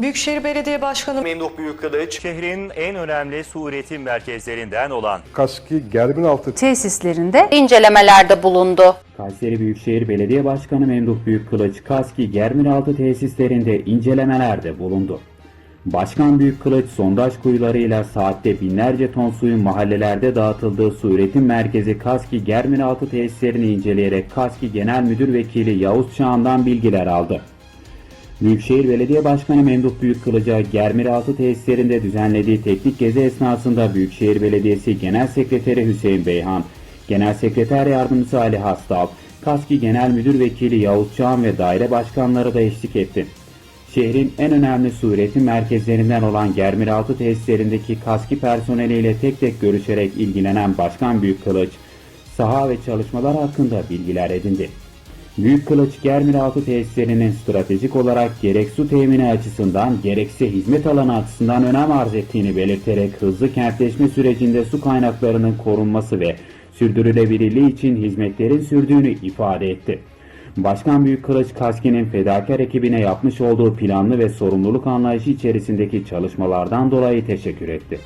Büyükşehir Belediye Başkanı Memduh Büyükkılıç, Şehrin en önemli su üretim merkezlerinden olan Kaski Germinaltı tesislerinde incelemelerde bulundu. Kayseri Büyükşehir Belediye Başkanı Memduh Büyükkılıç, Kaski Germiraltı tesislerinde incelemelerde bulundu. Başkan Büyükkılıç, sondaj kuyularıyla saatte binlerce ton suyun mahallelerde dağıtıldığı su üretim merkezi Kaski Germiraltı tesislerini inceleyerek Kaski Genel Müdür Vekili Yavuz Çağan'dan bilgiler aldı. Büyükşehir Belediye Başkanı Memduh Büyükkılıç'a Germiraltı tesislerinde düzenlediği teknik gezi esnasında Büyükşehir Belediyesi Genel Sekreteri Hüseyin Beyhan, Genel Sekreter Yardımcısı Ali Hastal, KASKİ Genel Müdür Vekili Yavuz Çağan ve daire başkanları da eşlik etti. Şehrin en önemli su üretim merkezlerinden olan Germiraltı tesislerindeki KASKİ personeliyle tek tek görüşerek ilgilenen Başkan Büyükkılıç, saha ve çalışmalar hakkında bilgiler edindi. Büyük Kılıç Germiraltı tesislerinin stratejik olarak gerek su temini açısından gerekse hizmet alanı açısından önem arz ettiğini belirterek hızlı kentleşme sürecinde su kaynaklarının korunması ve sürdürülebilirliği için hizmetlerin sürdüğünü ifade etti. Başkan Büyük Kılıç Kaski'nin fedakar ekibine yapmış olduğu planlı ve sorumluluk anlayışı içerisindeki çalışmalardan dolayı teşekkür etti.